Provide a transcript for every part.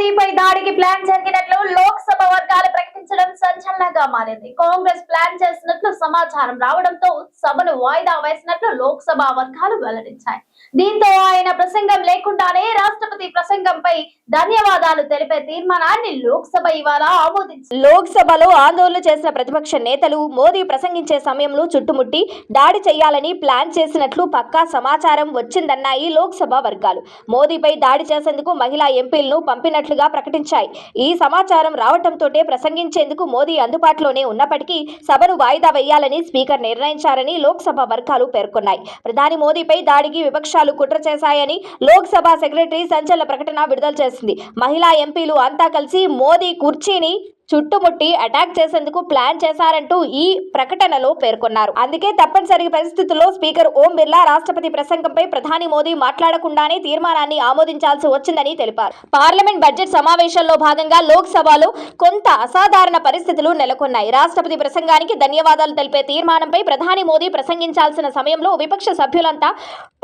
మోదీపై దాడికి ప్లాన్ జరిగినట్లు లోక్సభ వర్గాలు ప్రకటించడం సంచలనంగా మారింది. కాంగ్రెస్ ప్లాన్ చేసినట్లు సమాచారం రావడంతో సభను వాయిదా వేసినట్లు లోక్సభ వర్గాలు వెల్లడించాయి. దీంతో ఆయన ప్రసంగం లేకుండానే రాష్ట్రపతి ప్రసంగంపై ధన్యవాదాలు తెలిపే తీర్మానాన్ని లోక్సభ ఇవాళ ఆమోదించింది. లోక్సభలో ఆందోళన చేసిన ప్రతిపక్ష నేతలు మోదీ ప్రసంగించే సమయంలో చుట్టుముట్టి దాడి చేయాలని ప్లాన్ చేసినట్లు పక్కా సమాచారం వచ్చిందన్నాయి లోక్సభ వర్గాలు. మోదీపై దాడి చేసేందుకు మహిళా ఎంపీలను పంపినట్లుగా ప్రకటించాయి. ఈ సమాచారం రావటంతోటే ప్రసంగించేందుకు మోదీ అందుబాటులోనే ఉన్నప్పటికీ సభను వాయిదా వేయాలని స్పీకర్ నిర్ణయించారని లోక్సభ వర్గాలు పేర్కొన్నాయి. ప్రధాని మోదీపై దాడికి విపక్షాలు కుట్ర చేశాయని లోక్సభ సెక్రటరీ సంచలన ప్రకటన విడుదల చేసింది. మహిళా ఎంపీలు అంతా కలిసి మోదీ కుర్చీని చుట్టుముట్టి అటాక్ చేసేందుకు ప్లాన్ చేశారంటూ ఈ ప్రకటనలో పేర్కొన్నారు. అందుకే తప్పనిసరి పరిస్థితుల్లో స్పీకర్ ఓం బిర్లా రాష్ట్రపతి ప్రసంగంపై ప్రధాని మోదీ మాట్లాడకుండానే తీర్మానాన్ని ఆమోదించాల్సి వచ్చిందని తెలిపారు. పార్లమెంట్ బడ్జెట్ సమావేశంలో భాగంగా లోక్సభలో కొంత అసాధారణ పరిస్థితులు నెలకొన్నాయి. రాష్ట్రపతి ప్రసంగానికి ధన్యవాదాలు తెలిపే తీర్మానంపై ప్రధాని మోదీ ప్రసంగించాల్సిన సమయంలో విపక్ష సభ్యులంతా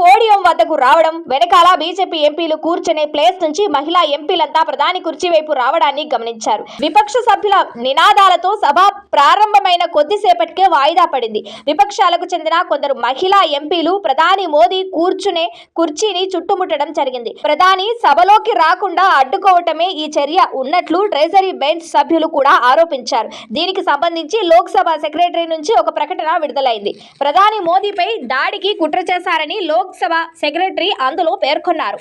పోడియం వద్దకు రావడం వెనకాల బీజేపీ ఎంపీలు కూర్చునే ప్లేస్ నుంచి మహిళా ఎంపీలంతా ప్రధాని కుర్చీ వైపు రావడాన్ని గమనించారు. విపక్ష సభ్యుల నినాదాలతో సభ ప్రారంభమైన కొద్దిసేపటికే వాయిదా పడింది. విపక్షాలకు చెందిన కొందరు మహిళా ఎంపీలు ప్రధాని మోదీ కూర్చునే కుర్చీని చుట్టుముట్టడం జరిగింది. ప్రధాని సభలోకి రాకుండా అడ్డుకోవటమే ఈ చర్య ఉన్నట్లు ట్రెజరీ బెంచ్ సభ్యులు కూడా ఆరోపించారు. దీనికి సంబంధించి లోక్సభ సెక్రటరీ నుంచి ఒక ప్రకటన విడుదలైంది. ప్రధాని మోదీపై దాడికి కుట్ర చేశారని లోక్సభ సెక్రటరీ అందులో పేర్కొన్నారు.